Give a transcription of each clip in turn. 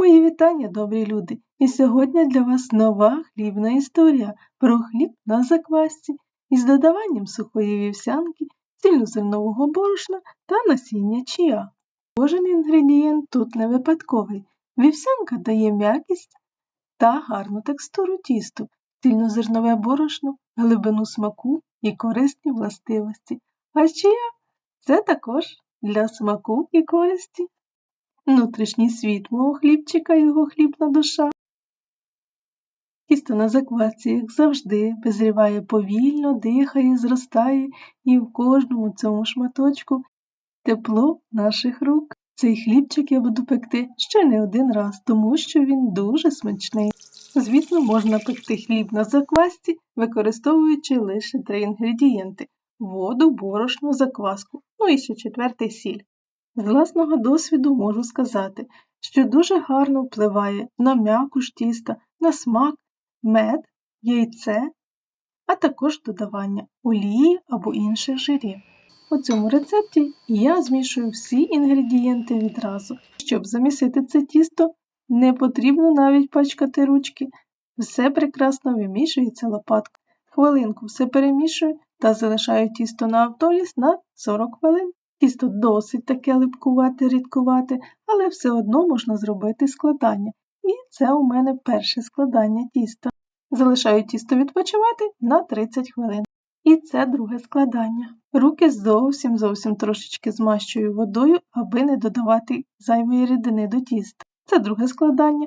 Мої вітання, добрі люди! І сьогодні для вас нова хлібна історія про хліб на заквасці із додаванням сухої вівсянки, цільнозернового борошна та насіння чия. Кожен інгредієнт тут не випадковий. Вівсянка дає м'якість та гарну текстуру тісту, цільнозернове борошно, глибину смаку і корисні властивості. А чия це також для смаку і користі. Внутрішній світ мого хлібчика його хлібна душа. Тісто на заквасці, як завжди, визріває повільно, дихає, зростає, і в кожному цьому шматочку тепло наших рук. Цей хлібчик я буду пекти ще не один раз, тому що він дуже смачний. Звісно, можна пекти хліб на заквасці, використовуючи лише три інгредієнти воду, борошно, закваску, ну і ще четвертий сіль. З власного досвіду можу сказати, що дуже гарно впливає на м'якуш тіста, на смак, мед, яйце, а також додавання олії або інших жирів. У цьому рецепті я змішую всі інгредієнти відразу. Щоб замісити це тісто, не потрібно навіть пачкати ручки, все прекрасно вимішується лопаткою. Хвилинку все перемішую та залишаю тісто на автоліс на 40 хвилин. Тісто досить таке липкувате, рідкувате, але все одно можна зробити складання. І це у мене перше складання тіста. Залишаю тісто відпочивати на 30 хвилин. І це друге складання. Руки зовсім зовсім трошечки змащую водою, аби не додавати зайвої рідини до тіста. Це друге складання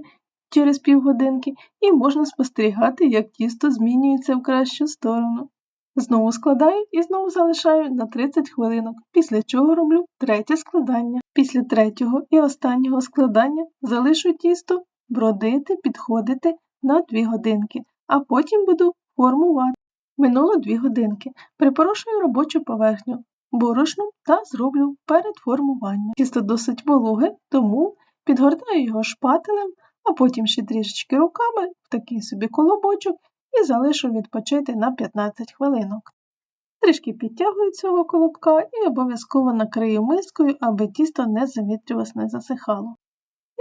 через півгодинки, і можна спостерігати, як тісто змінюється в кращу сторону. Знову складаю і знову залишаю на 30 хвилинок, після чого роблю третє складання. Після третього і останнього складання залишу тісто бродити, підходити на 2 годинки, а потім буду формувати. Минуло 2 годинки. Припорошую робочу поверхню борошном та зроблю перед формуванням. Тісто досить вологе, тому підгортаю його шпателем, а потім ще трішечки руками в такий собі колобочок і залишу відпочити на 15 хвилинок. Трішки підтягую цього колобка і обов'язково накрию мискою, аби тісто не завітрювалось, не засихало.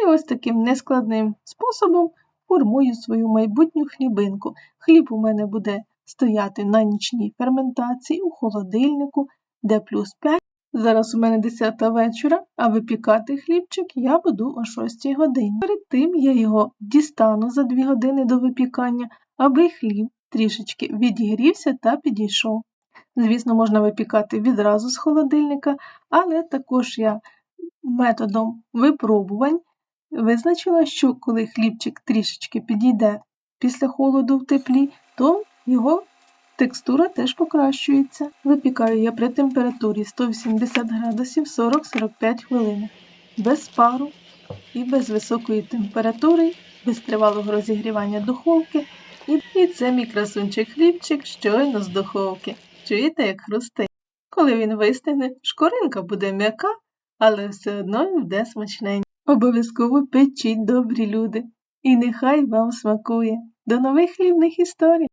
І ось таким нескладним способом формую свою майбутню хлібинку. Хліб у мене буде стояти на нічній ферментації у холодильнику, де плюс 5. Зараз у мене 10 вечора, а випікати хлібчик я буду о 6 годині. Перед тим я його дістану за 2 години до випікання, аби хліб трішечки відігрівся та підійшов. Звісно, можна випікати відразу з холодильника, але також я методом випробувань визначила, що коли хлібчик трішечки підійде після холоду в теплі, то його текстура теж покращується. Випікаю я при температурі 180 градусів 40-45 хвилин, без пару і без високої температури, без тривалого розігрівання духовки. І це мій красунчик хлібчик щойно з духовки. Чуєте, як хрустить? Коли він вистигне, шкоринка буде м'яка, але все одно буде смачненько. Обов'язково печіть добрі люди, і нехай вам смакує. До нових хлібних історій!